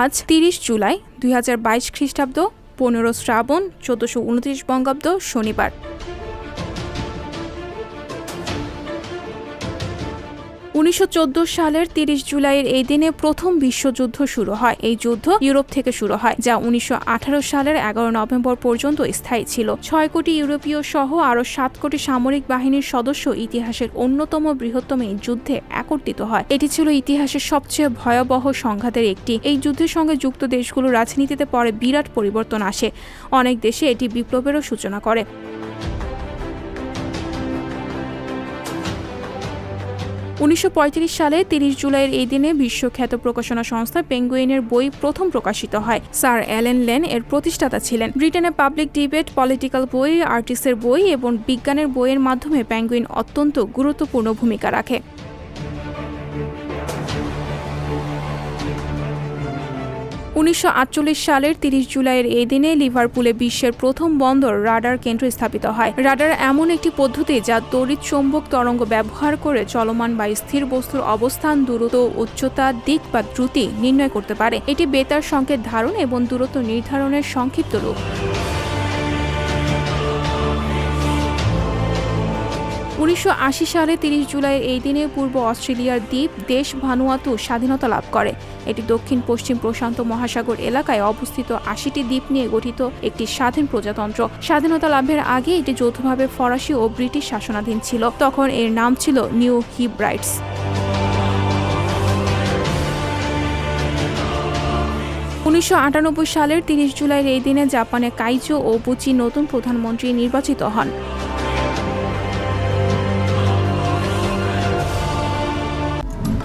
আজ তিরিশ জুলাই দুই হাজার বাইশ খ্রিস্টাব্দ পনেরো শ্রাবণ চোদ্দশো উনত্রিশ বঙ্গাব্দ শনিবার। উনিশশো চোদ্দ সালের তিরিশ জুলাইয়ের এই দিনে প্রথম বিশ্বযুদ্ধ শুরু হয়। এই যুদ্ধ ইউরোপ থেকে শুরু হয়, যা উনিশশো আঠারো সালের এগারো নভেম্বর পর্যন্ত স্থায়ী ছিল। ছয় কোটি ইউরোপীয় সহ আরও সাত কোটি সামরিক বাহিনীর সদস্য ইতিহাসের অন্যতম বৃহত্তম এই যুদ্ধে একত্রিত হয়। এটি ছিল ইতিহাসের সবচেয়ে ভয়াবহ সংঘাতের একটি। এই যুদ্ধের সঙ্গে যুক্ত দেশগুলোর রাজনীতিতে পরে বিরাট পরিবর্তন আসে। অনেক দেশে এটি বিপ্লবেরও সূচনা করে। উনিশশো পঁয়ত্রিশ সালে তিরিশ জুলাইয়ের এই দিনে বিশ্বখ্যাত প্রকাশনা সংস্থা পেঙ্গুইনের বই প্রথম প্রকাশিত হয়। স্যার অ্যালেন লেন এর প্রতিষ্ঠাতা ছিলেন। ব্রিটেনে পাবলিক ডিবেট, পলিটিক্যাল বই, আর্টিস্টের বই এবং বিজ্ঞানের বইয়ের মাধ্যমে পেঙ্গুইন অত্যন্ত গুরুত্বপূর্ণ ভূমিকা রাখে। উনিশশো আটচল্লিশ সালের তিরিশ জুলাইয়ের এই দিনে লিভারপুলে বিশ্বের প্রথম বন্দর রাডার কেন্দ্র স্থাপিত হয়। রাডার এমন একটি পদ্ধতি যা তড়িৎ চৌম্বক তরঙ্গ ব্যবহার করে চলমান বা স্থির বস্তুর অবস্থান, দূরত্ব, উচ্চতা, দিক বা দ্রুতি নির্ণয় করতে পারে। এটি বেতার সংকেত ধারণ এবং দূরত্ব নির্ধারণের সংক্ষিপ্ত রূপ। উনিশশো আশি সালে তিরিশ জুলাই এই দিনে পূর্ব অস্ট্রেলিয়ার দ্বীপ, দেশ ভানুয়াতু স্বাধীনতা লাভ করে। এটি দক্ষিণ পশ্চিম প্রশান্ত মহাসাগর এলাকায় অবস্থিত আশিটি দ্বীপ নিয়ে গঠিত একটি স্বাধীন প্রজাতন্ত্র। স্বাধীনতা লাভের আগে এটি যৌথভাবে ফরাসি ও ব্রিটিশ শাসনাধীন ছিল। তখন এর নাম ছিল নিউ হিব্রাইটস। উনিশশো আটানব্বই সালের তিরিশ জুলাইয়ের এই দিনে জাপানে কাইজো ও বুচি নতুন প্রধানমন্ত্রী নির্বাচিত হন।